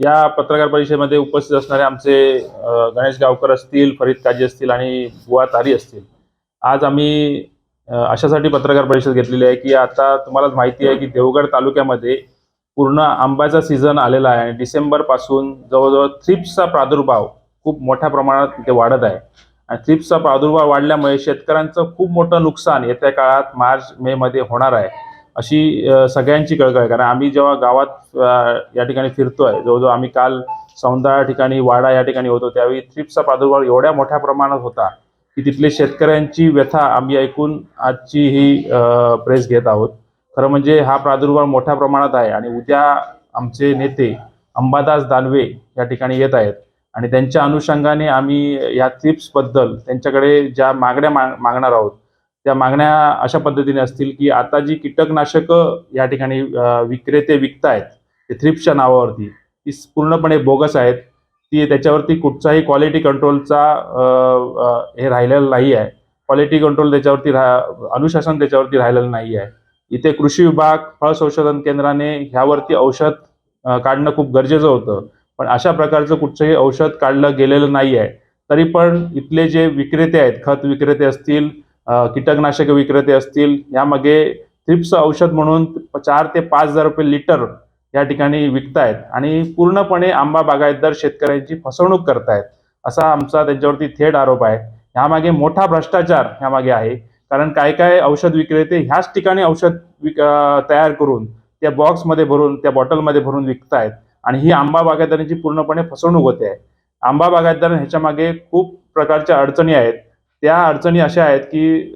या पत्रकार परिषदेमध्ये उपस्थित असणारे आमचे गणेश गावकर असतील फरीद काजी असतील आणि बुवा तारी असतील. आज आम्ही अशासाठी पत्रकार परिषद घेतलेली आहे की आता तुम्हाला माहिती आहे की देवगड तालुक्यामध्ये पूर्ण आंब्याचा सीझन आलेला आहे आणि डिसेंबरपासून जवळजवळ थ्रिप्सचा प्रादुर्भाव खूप मोठ्या प्रमाणात तिथे वाढत आहे. आणि थ्रिप्सचा प्रादुर्भाव वाढल्यामुळे शेतकऱ्यांचं खूप मोठं नुकसान येत्या काळात मार्च मेमध्ये होणार आहे. अशी सगळ्यांची कळकळ आहे. कारण आम्ही जेव्हा गावात या ठिकाणी फिरतोय जवळजवळ आम्ही काल सौंदा ठिकाणी वाडा या ठिकाणी होतो त्यावेळी थ्रिप्सचा प्रादुर्भाव एवढ्या मोठ्या प्रमाणात होता की तिथले शेतकऱ्यांची व्यथा आम्ही ऐकून आजची ही प्रेस घेत आहोत. खरं म्हणजे हा प्रादुर्भाव मोठ्या प्रमाणात आहे आणि उद्या आमचे नेते अंबादास दानवे या ठिकाणी येत आहेत. आणि त्यांच्या अनुषंगाने आम्ही या थ्रिप्सबद्दल त्यांच्याकडे ज्या मागण्या मागणार आहोत त्या मागण्या अशा पद्धतीने असतील की आता जी कीटकनाशकं या ठिकाणी विक्रेते विकतायत ते थ्रिप्सच्या नावावरती ती पूर्णपणे बोगस आहेत. ती त्याच्यावरती कुठचाही क्वालिटी कंट्रोलचा हे राहिलेलं नाही आहे क्वालिटी कंट्रोल त्याच्यावरती राह अनुशासन त्याच्यावरती राहिलेलं नाही आहे इथे कृषी विभाग फळ संशोधन केंद्राने ह्यावरती औषध काढणं खूप गरजेचं होतं. पण अशा प्रकारचं कुठचंही औषध काढलं गेलेलं नाही आहे तरी पण इथले जे विक्रेते आहेत खत विक्रेते असतील कीटकनाशक विक्रेते असतील यामागे थ्रिप्स औषध म्हणून चार ते पाच हजार रुपये लिटर या ठिकाणी विकतायत आणि पूर्णपणे आंबा बागायतदार शेतकऱ्यांची फसवणूक करतायत असा आमचा त्यांच्यावरती थेट आरोप आहे. ह्यामागे मोठा भ्रष्टाचार ह्यामागे आहे कारण काय काय औषध विक्रेते ह्याच ठिकाणी औषध विक तयार करून त्या बॉक्समध्ये भरून त्या बॉटलमध्ये भरून विकतायत आणि ही आंबा बागायतदारांची पूर्णपणे फसवणूक होते. आहे आंबा बागायतदार ह्याच्या मागे खूप प्रकारच्या अडचणी आहेत. त्या अडचणी अशा आहेत की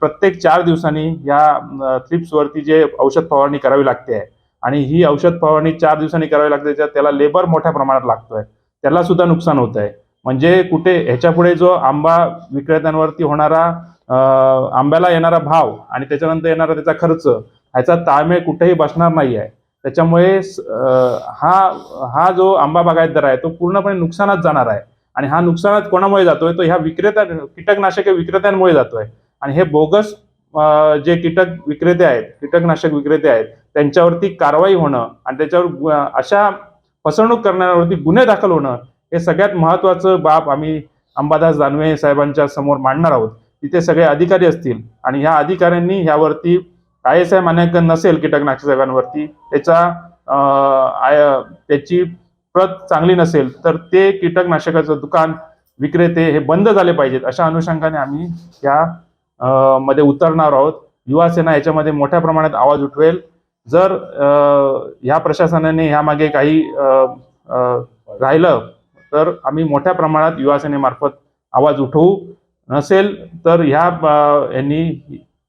प्रत्येक चार दिवसांनी या थ्रिप्सवरती जे औषध फवारणी करावी लागते आहे. आणि ही औषध फवारणी चार दिवसांनी करावी लागते त्याला लेबर मोठ्या प्रमाणात लागतोय. त्याला सुद्धा नुकसान होत आहे म्हणजे कुठे ह्याच्यापुढे जो आंबा विक्रेत्यांवरती होणारा आंब्याला येणारा भाव आणि त्याच्यानंतर येणारा त्याचा खर्च ह्याचा ताळमेळ कुठेही बसणार नाही आहे. त्याच्यामुळे स- हा हा जो आंबा बागायतदार आहे तो पूर्णपणे नुकसानात जाणार आहे. आणि हा नुकसानात कोणामुळे जातोय? तो ह्या विक्रेत्या कीटकनाशके विक्रेत्यांमुळे जातोय. आणि हे बोगस जे कीटक विक्रेते आहेत कीटकनाशक विक्रेते आहेत त्यांच्यावरती कारवाई होणं आणि त्याच्यावर अशा फसवणूक करणाऱ्यावरती गुन्हे दाखल होणं हे सगळ्यात महत्वाचं बाब आम्ही अंबादास दानवे साहेबांच्या समोर मांडणार आहोत. तिथे सगळे अधिकारी असतील आणि ह्या अधिकाऱ्यांनी ह्यावरती आय एस आय मान्यांकन नसेल कीटकनाशक साहेबांवरती त्याचा आय- त्याची प्रत चांगली नसेल तर ते कीटकनाशकाचं दुकान विक्रेते हे बंद झाले पाहिजेत अशा अनुषंगाने आम्ही या मध्ये उतरणार आहोत. युवा सेना याच्यामध्ये मोठ्या प्रमाणात आवाज उठवेल. जर ह्या प्रशासनाने ह्यामागे काही राहिलं तर आम्ही मोठ्या प्रमाणात युवा सेनेमार्फत आवाज उठवू. नसेल तर ह्या यांनी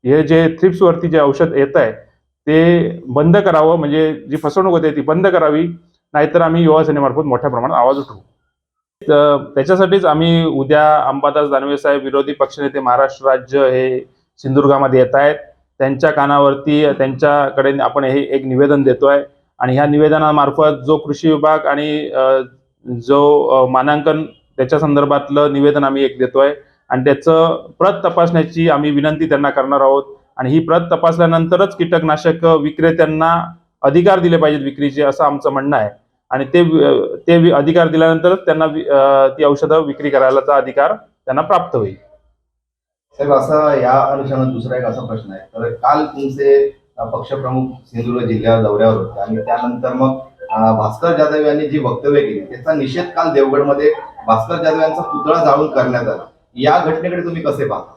हे जे थ्रिप्सवरती जे औषध येत आहे ते बंद करावं म्हणजे जी फसवणूक होते ती बंद करावी. नाहीतर आम्ही युवा सेनेमार्फत मोठ्या प्रमाणात आवाज उठवू. तर त्याच्यासाठीच आम्ही उद्या अंबादास दानवे साहेब विरोधी पक्षनेते महाराष्ट्र राज्य हे सिंधुदुर्गामध्ये येत आहेत. त्यांच्या कानावरती त्यांच्याकडे आपण हे एक निवेदन देतोय. आणि ह्या निवेदनामार्फत जो कृषी विभाग आणि जो मानांकन त्याच्या संदर्भातलं निवेदन आम्ही एक देतोय. आणि त्याचं प्रत तपासण्याची आम्ही विनंती त्यांना करणार आहोत. आणि ही प्रत तपासल्यानंतरच कीटकनाशक विक्रेत्यांना अधिकार दिले पाहिजेत विक्रीचे असं आमचं म्हणणं आहे. आणि ते ते अधिकार दिल्यानंतरच त्यांना ती औषधं विक्री करायलाचा अधिकार त्यांना प्राप्त होईल. साहेब असा या अनुषंगाने दुसरा एक असा प्रश्न आहे. तर काल तुमचे पक्षप्रमुख सिंधुदुर्ग जिल्ह्यावर दौऱ्यावर होते आणि त्यानंतर मग भास्कर जाधव यांनी जी वक्तव्य केली त्याचा निषेध काल देवगडमध्ये भास्कर जाधव यांचा पुतळा जाळून करण्यात आला. या घटनेकडे तुम्ही कसे पाहता?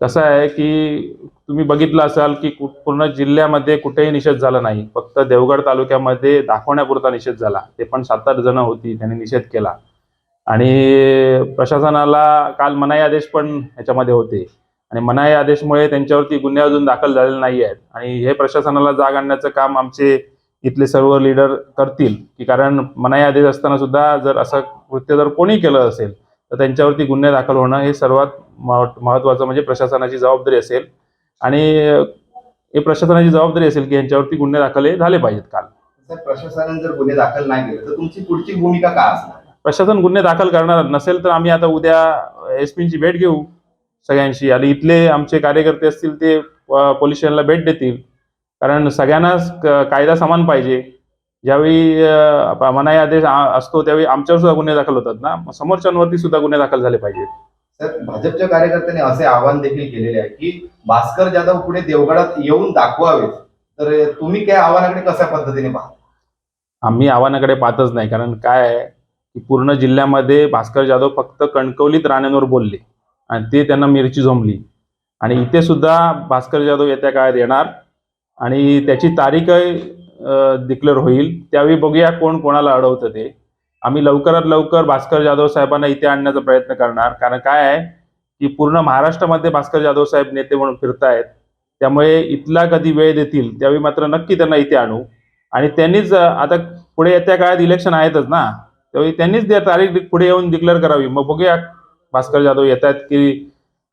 कसं आहे की तुम्ही बघितलं असाल की पूर्ण जिल्ह्यामध्ये कुठेही निषेध झाला नाही. फक्त देवगड तालुक्यामध्ये दाखवण्यापुरता निषेध झाला. ते पण सात आठ जण होती त्यांनी निषेध केला. आणि प्रशासनाला काल मनाई आदेश पण ह्याच्यामध्ये होते. आणि मनाई आदेशमुळे त्यांच्यावरती गुन्हे अजून दाखल झालेले नाही आहेत. आणि हे प्रशासनाला जाग आणण्याचं काम आमचे इथले सर्व लीडर करतील. की कारण मनाई आदेश असताना सुद्धा जर असं कृत्य जर कोणी केलं असेल तर त्यांच्यावरती गुन्हे दाखल होणं हे सर्वात महत्वाचं महत्त्वाचं म्हणजे प्रशासनाची जबाबदारी असेल. आणि हे प्रशासनाची जबाबदारी असेल की यांच्यावरती गुन्हे दाखल झाले पाहिजेत काल. प्रशासनाने जर गुन्हे दाखल नाही केले तर तुमची पुढची भूमिका काय असणार? प्रशासन गुन्हे दाखल करणार नसेल तर आम्ही आता उद्या एस पीची भेट घेऊ. सगळ्यांशी. आणि इथले आमचे कार्यकर्ते असतील ते पोलीस स्टेशनला भेट देतील. कारण सगळ्यांनाच कायदा समान पाहिजे. ज्यावेळी मनाई आदेश असतो त्यावेळी आमच्यावर सुद्धा गुन्हे दाखल होतात ना. समोरच्यांवरती सुद्धा गुन्हे दाखल झाले पाहिजेत. तर भाजपच्या कार्यकर्त्यांनी असे आवाहन देखील केलेले आहे की भास्कर जाधव पुढे देवगडात येऊन दाखवावेत. तर तुम्ही काय आव्हानाकडे कशा पद्धतीने पाहता? आम्ही आव्हानाकडे पाहतच नाही. कारण काय आहे की पूर्ण जिल्ह्यामध्ये भास्कर जाधव फक्त कणकवलीत राण्यांवर बोलले आणि ते त्यांना मिरची झोंबली. आणि इथे सुद्धा भास्कर जाधव येत्या काळात येणार आणि त्याची तारीखही डिक्लेअर होईल. त्यावेळी बघूया कोण कोणाला अडवतं ते. आम्ही लवकरात लवकर भास्कर जाधव साहेबांना इथे आणण्याचा प्रयत्न करणार. कारण काय आहे की पूर्ण महाराष्ट्रामध्ये भास्कर जाधव साहेब नेते म्हणून फिरतायत. त्यामुळे इथला कधी वेळ देतील त्यावेळी मात्र नक्की त्यांना इथे आणू. आणि त्यांनीच आता पुढे येत्या काळात इलेक्शन आहेतच ना. त्यावेळी त्यांनीच त्या तारीख पुढे येऊन डिक्लेअर करावी. मग बघूया भास्कर जाधव येत आहेत की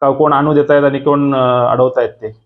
का कोण आणू देत आहेत आणि कोण अं, अडवत आहेत ते.